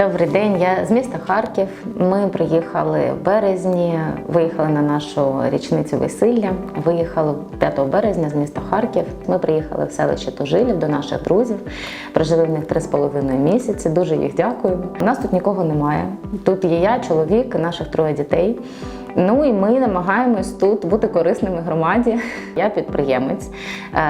Добрий день, я з міста Харків. Ми приїхали в березні, виїхали на нашу річницю весілля. Виїхали 5 березня з міста Харків. Ми приїхали в селище Тужилів до наших друзів. Прожили в них 3,5 місяці. Дуже їх дякую. У нас тут нікого немає. Тут є я, чоловік, наших троє дітей. Ну і ми намагаємось тут бути корисними громаді. Я підприємець.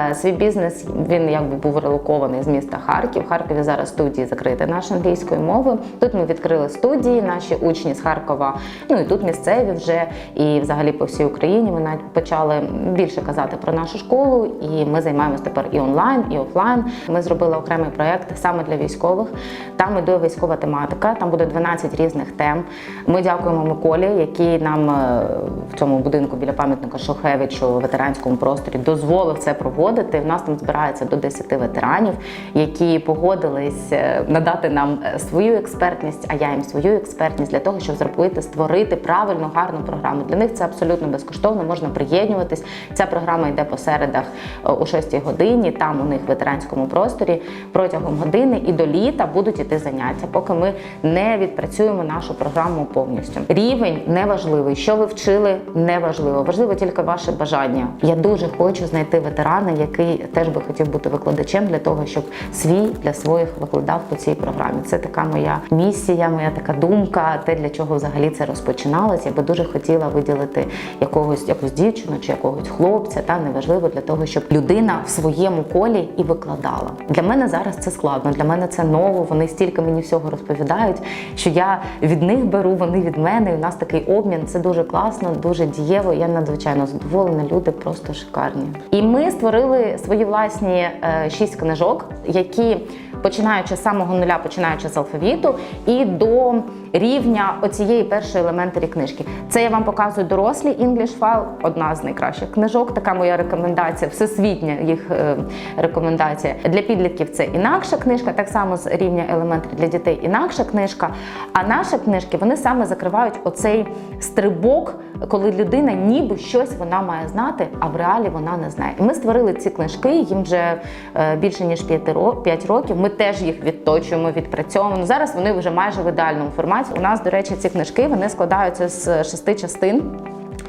Е, Свій бізнес він якби був релокований з міста Харків. В Харкові зараз студії закриті нашої англійської мови. Тут ми відкрили студії, наші учні з Харкова. Ну і тут місцеві вже і взагалі по всій Україні. Ми навіть почали більше казати про нашу школу, і ми займаємось тепер і онлайн, і офлайн. Ми зробили окремий проєкт саме для військових. Там іде військова тематика. Там буде 12 різних тем. Ми дякуємо Миколі, який нам е, в цьому будинку біля пам'ятника Шохевичу в ветеранському просторі дозволив це проводити. В нас там збирається до 10 ветеранів, які погодились е, надати нам е, свою експертність, а я їм свою експертність для того, щоб зробити, створити правильну, гарну програму. Для них це абсолютно безкоштовно, можна приєднуватись. Ця програма йде по середах е, о 6 годині. Там у них в ветеранському просторі протягом години і до літа будуть іти заняття, поки ми не відпрацюємо нашу програму повністю. Рівень неважливий. Що ви вчили, неважливо. Важливо тільки ваше бажання. Я дуже хочу знайти ветерана, який теж би хотів бути викладачем для того, щоб свій для своїх викладав по цій програмі. Це така моя місія, моя така думка, те, для чого взагалі це розпочиналось. Я би дуже хотіла виділити якогось якусь дівчину чи якогось хлопця, та неважливо для того, щоб людина в своєму колі і викладала. Для мене зараз це складно. Для мене це ново. Вони стільки мені всього розповідають, що я від них беру, вони від мене. І у нас такий обмін. Це дуже класно, дуже дієво. Я надзвичайно задоволена. Люди просто шикарні. І ми створили свої власні е, шість книжок, які починаючи з самого нуля, починаючи з алфавіту, і до рівня оцієї першої елементарі книжки. Це я вам показую дорослі English File, одна з найкращих книжок. Така моя рекомендація, всесвітня їх е, рекомендація. Для підлітків це інакша книжка, так само з рівня елементарі для дітей інакша книжка. А наші книжки вони саме закривають оцей стрибок, коли людина ніби щось вона має знати, а в реалі вона не знає. І ми створили ці книжки, їм вже е, більше ніж 5 років. Ми теж їх відточуємо, відпрацьовуємо. Зараз вони вже майже в ідеальному форматі. У нас, до речі, ці книжки вони складаються з шести частин.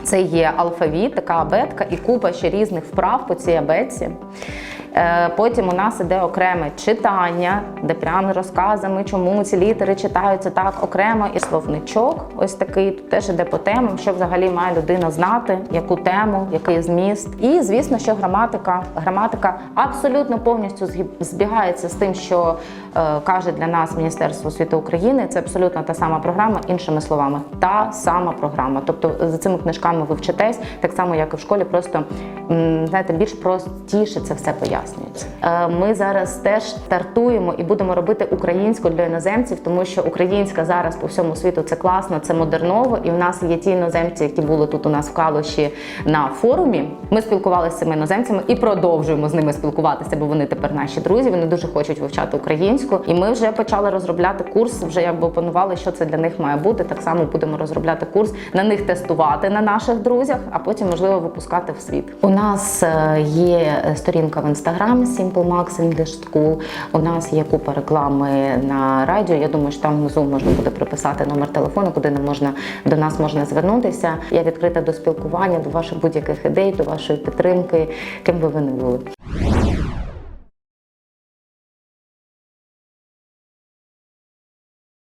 Це є алфавіт, така абетка і купа ще різних вправ по цій абетці. Е, Потім у нас іде окреме читання, де прямо розказами, чому ці літери читаються так окремо, і словничок. Ось такий тут теж іде по темам, що взагалі має людина знати, яку тему, який зміст. І звісно, що граматика. Граматика абсолютно повністю збігається з тим, що е, каже для нас Міністерство освіти України. Це абсолютно та сама програма, іншими словами, та сама програма. Тобто за цими книжками ви вчитесь, так само як і в школі, просто знаєте, більш простіше це все пояснюється. Е, Ми зараз теж стартуємо і будемо робити українську для іноземців, тому що українська зараз по всьому світу це класно, це модерново. І в нас є ті іноземці, які були тут у нас в Калуші на форумі. Ми спілкувалися з цими іноземцями і продовжуємо з ними спілкуватися, бо вони тепер наші друзі. Вони дуже хочуть вивчати українську. І ми вже почали розробляти курс. Вже якби опанували, що це для них має бути. Так само будемо розробляти курс, на них тестувати на наших друзях, а потім можливо випускати в світ. У нас е, є сторінка в інстаграм Simple Max English School. У нас є купа реклами на радіо. Я думаю, що там внизу можна буде приписати номер телефону, куди не можна до нас можна звернутися. Я відкрита до спілкування, до ваших будь-яких ідей, до вашої підтримки, ким би ви не були.